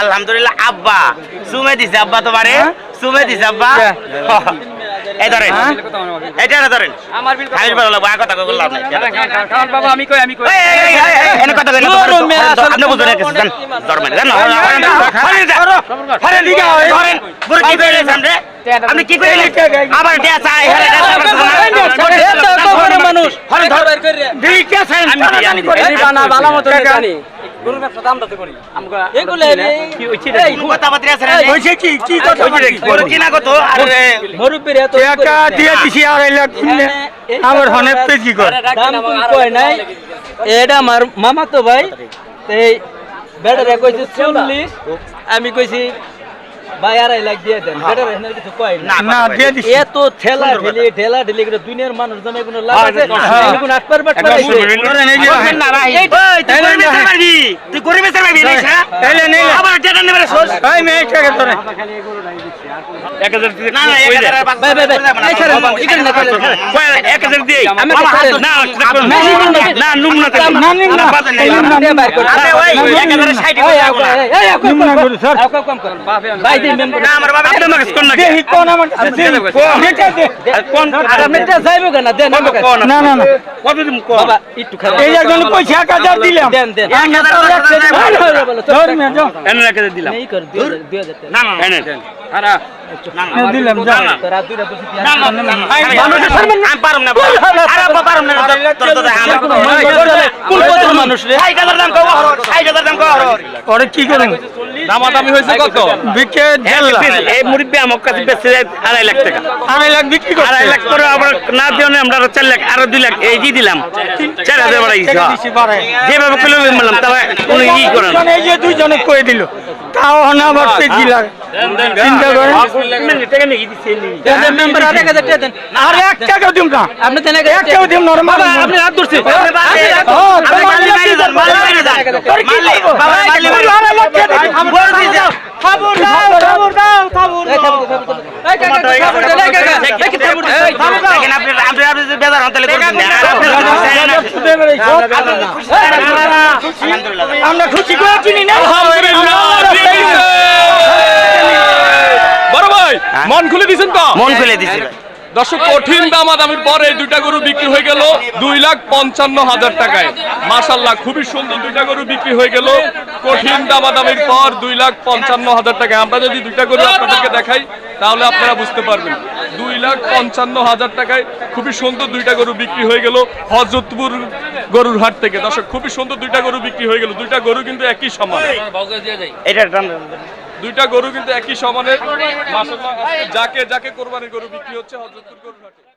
আলহামদুলিল্লাহ আব্বা সুমে দিছে আব্বা তোমারে সুমে দিছে আব্বা এই ধরেন এটা না ধরেন আমার বিল খাইল ভালো লাগবে কথা বললাম না বাবা আমি কই আমি কই এনে কথা কই। আপনি বুঝুন না জান। ধরবেন, জান না, ধরেন, ধরেন, হয়। বুড়ো কি করে এসেছেন আপনি কি করে আবার ডেয়া চাই, হেরে ধরেন, মানুষ ধরেন, ধরেন। বের করে দিকে আমি জানি ভালো মতো জানি গরুর ব্যবসা দাম দতে করি। আমগো এগুলো কি হইছে রে কথাবার্তা আছে না? কি কি কথা হইছে গরু কিনা কত? আর, এ, মুরব্বির এত টাকা দিয়ে দিছি আর এলা কিনে। আবার হনেক পেজি কর। দাম কই নাই? এটা আমার মামা তো ভাই এই বেটারে কইছে 40 আমি কইছি ভাই আড়াই লাখ দিয়ে দেন। বেটারে এখানে কিছু কই না? না দিয়ে দিছি। এত ঠেলা ঢেলি ঠেলা ঢেলি করে দুনিয়ার মানুষ জমে কোনো লাভ আছে? হ্যাঁ। কোনো আটবার বাট এই বলবেন না, ভাই। ওই, তুই গরু বেচতে পারবি? তুই গরু বেচতে পারবি, রে, হ্যাঁ? নেই আবার টাকা নেবে রে, এই মেয়ে টাকা না, না, এই না, কয়, না, না, না, না, না, না, না, নিম না। বাজার নেই, এক হাজারে দিলাম দিলাম। না না দিলাম মানুষ রে। ষাট হাজার দাম কও, হরর, ষাট হাজার দাম কও, হরর। ওরে কি করুন? দামাদামি হয়েছে কত? বিকে দেড় লাখ এই মুরব্বী আমার কাছে বেচছে আড়াই লাখ টাকা। আড়াই লাখ বিক্রি করছে। আড়াই লাখ করে আবার না দিও না আমরা চার লাখ আরও দুই লাখ এই দিয়ে দিলাম। চার হাজার বাড়াইছি টাকা দিছি বাড়ায়। যেভাবে কিলো বললাম তবে উনি ই করেন দুজনে এই যে দুইজনে কয়ে দিল। তাও না আবার পেজি লাগে চিন্তা করেন। টাকা নিয়ে দিচ্ছে দেন, দেন, মেম্বার আর এক হাজার টাকা দেন। আর দিম না। আপনি দেন এক দিম আপনি হাত ধরছেন। আমরা খুশি করে চিনি না বড় ভাই মন খুলে দিছেন তো? মন খুলে দিছি। ভাই। দর্শক কঠিন দামাদামির পরে দুইটা গরু বিক্রি গেল দুই লাখ পঞ্চান্ন হাজার টাকায়। মাসাল্লাহ খুবই সুন্দর দুইটা গরু বিক্রি হয়ে গেল। কঠিন দামাদামির পর দুই লাখ পঞ্চান্ন হাজার টাকায়। আমরা যদি দুইটা গরু আপনাদেরকে দেখাই তাহলে আপনারা বুঝতে পারবেন। দুই লাখ পঞ্চান্ন হাজার টাকায় খুবই সুন্দর দুইটা গরু বিক্রি হয়ে গেল হজরতপুর গরুর হাট থেকে। দর্শক খুবই সুন্দর দুইটা গরু বিক্রি হয়ে গেল। দুইটা গরু কিন্তু একই সমান। এটা দুইটা গরু কিন্তু একই সমানের। যাকে যাকে কোরবানির গরু বিক্রি হচ্ছে হজরতপুর গরুর হাটে।